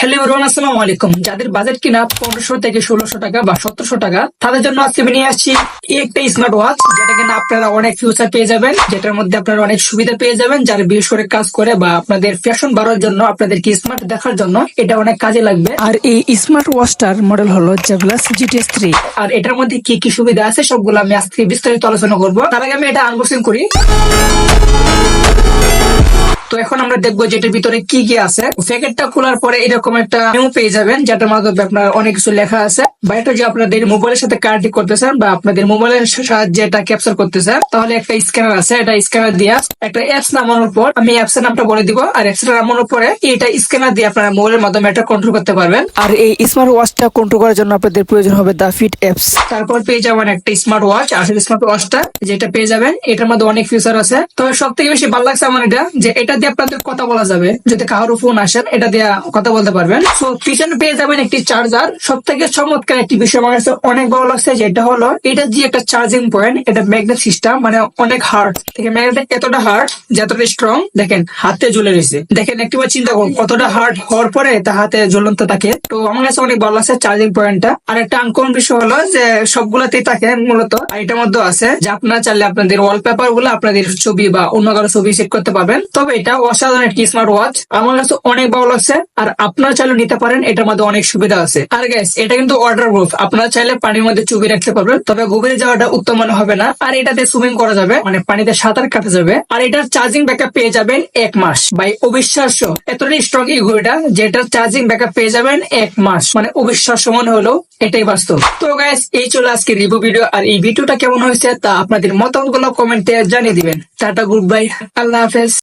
Hello everyone আসসালামু আলাইকুম। যাদের বাজেট কিনা পনেরোশো থেকে ষোলোশো টাকা বা সতেরোশো টাকা তাদের জন্য আজকে আমি নিয়ে আসছি একটা স্মার্ট ওয়াচ যেটা কিনা আপনারা অনেক ফিউচার পেয়ে যাবেন যেটার মধ্যে আপনারা অনেক সুবিধা পেয়ে যাবেন যারা বিশেষ করে কাজ করে বা আপনাদের ফ্যাশন বাড়ার জন্য আপনাদেরকে স্মার্ট দেখার জন্য এটা অনেক কাজে লাগবে। আর এই স্মার্ট ওয়াচটার মডেল হলো জেভলাস জিটিএস থ্রি আর এটার মধ্যে কি কি সুবিধা আছে সবগুলো আমি আজকে বিস্তারিত আলোচনা করব। তার আগে আমি এটা আনবক্সিং করি। তো এখন আমরা দেখব যে এটার ভিতরে কি কি আছে। প্যাকেটটা খোলার পরে এরকম একটা মেমো পেয়ে যাবেন যেটার মাধ্যমে আপনার অনেক কিছু লেখা আছে। বা এটা যে আপনাদের মোবাইলের সাথে কানেক্ট করতেছেন বা আপনাদের মোবাইলের সাহায্যে এটা ক্যাপচার করতেছেন তাহলে একটা স্ক্যানার আছে। এটা স্ক্যানার দিয়ে একটা অ্যাপস নামানোর পর আমি অ্যাপস এর নামটা বলে দিব। আর অ্যাপস এর নামানোর পরে এটা স্ক্যানার দিয়ে আপনারা মোবাইলের মাধ্যমে এটা কন্ট্রোল করতে পারবেন। আর এই স্মার্ট ওয়াচটা কন্ট্রোল করার জন্য আপনাদের প্রয়োজন হবে দা ফিট অ্যাপস তারপর পেয়ে যাবেন একটা স্মার্ট ওয়াচ আসলে স্মার্ট ওয়াচটা যেটা পেয়ে যাবেন এটার মধ্যে অনেক ফিচার আছে। তবে সব থেকে বেশি ভালো লাগছে আমার এটা যে এটা দিয়ে আপনাদের কথা বলা যাবে। যদি কারও ফোন আসেন এটা দিয়ে কথা বলতে পারবেন। তো পিছনে পেয়ে যাবেন একটি চার্জার সব থেকে চমৎকার একটি বিষয় আমার কাছে অনেক ভালো লাগছে, যেটা হলো, এটা যে একটা চার্জিং পয়েন্ট এটা ম্যাগনেট সিস্টেম মানে অনেক হার্ড দেখেন ম্যাগনেট এতটা হার্ড যতটা স্ট্রং দেখেন, হাতে ঝুলে রয়েছে। দেখেন একটিবার চিন্তা করুন, কতটা হার্ড হওয়ার পরে তা হাতে জ্বলন্ত থাকে। তো আমার কাছে অনেক ভালো লাগছে চার্জিং পয়েন্টটা আর একটা আনকমন বিষয় হলো যে সবগুলাতেই থাকে মূলত। আর মধ্যে আছে যে আপনারা চাইলে আপনাদের ওয়ালপেপারগুলো আপনাদের ছবি বা অন্য কারও ছবি সেট করতে পারবেন। তবে এটা অসাধারণ একটি স্মার্ট ওয়াচ আমার কাছে অনেক ভালো লাগছে। আর আপনারা চাইলে নিতে পারেন, এটার মধ্যে অনেক সুবিধা আছে। আর গ্যাস এটা কিন্তু ওয়াটার প্রুফ আপনারা চাইলে পানির মধ্যে চুবি রাখতে পারবেন, তবে গভীরে যাওয়াটা উত্তম মনে হবে না। আর এটাতে সুইমিং করা যাবে মানে পানিতে সাঁতার কাটা যাবে। আর এটার চার্জিং ব্যাকআপ পেয়ে যাবেন এক মাস। বাই অবিশ্বাস্য। এতটাই স্ট্রং এই ঘড়িটা যেটার চার্জিং ব্যাকআপ পেয়ে যাবেন এক মাস মানে অবিশ্বাস্য মনে হলো এটাই বাস্তব। তো গাইস এই চলে আজকে রিভিউ ভিডিও আর এই ভিডিওটা কেমন হয়েছে তা আপনাদের মতামতগুলো কমেন্টে জানিয়ে দিবেন। টাটা গুড বাই আল্লাহ হাফেজ।